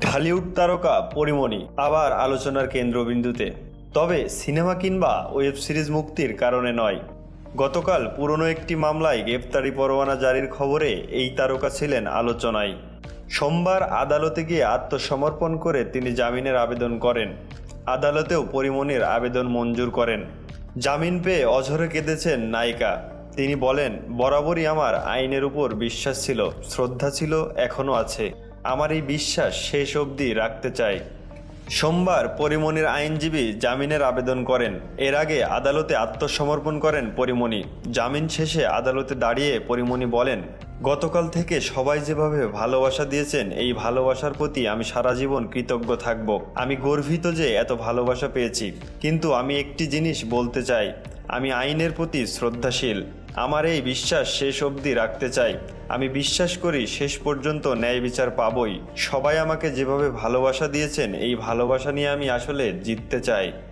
ঢালিউড তারকা পরিমণি আবার আলোচনার কেন্দ্রবিন্দুতে। তবে সিনেমা কিংবা ওয়েব সিরিজ মুক্তির কারণে নয়। গতকাল পুরনো একটি মামলায় গ্রেপ্তারি পরোয়ানা জারির খবরে এই তারকা ছিলেন আলোচনায়। সোমবার আদালতে গিয়ে আত্মসমর্পণ করে তিনি জামিনের আবেদন করেন। আদালতেও পরিমণির আবেদন মঞ্জুর করেন। জামিন পেয়ে অঝরে কেঁদেছেন নায়িকা। তিনি বলেন, বরাবরই আমার আইনের উপর বিশ্বাস ছিল, শ্রদ্ধা ছিল, এখনও আছে। আমার এই বিশ্বাস শেষ অবধি রাখতে চাই। সোমবার পরিমণির আইনজীবী জামিনের আবেদন করেন। এর আগে আদালতে আত্মসমর্পণ করেন পরিমণি। জামিন শেষে আদালতে দাঁড়িয়ে পরিমণি বলেন, গতকাল থেকে সবাই যেভাবে ভালোবাসা দিয়েছেন, এই ভালোবাসার প্রতি আমি সারা জীবন কৃতজ্ঞ থাকব। আমি গর্বিত যে এত ভালোবাসা পেয়েছি। কিন্তু আমি একটি জিনিস বলতে চাই। আমি আইনের প্রতি শ্রদ্ধাশীল। আমার এই বিশ্বাস শেষ অবধি রাখতে চাই। আমি বিশ্বাস করি শেষ পর্যন্ত ন্যায় বিচার পাবই। সবাই আমাকে যেভাবে ভালোবাসা দিয়েছেন, এই ভালোবাসা নিয়ে আমি আসলে জিততে চাই।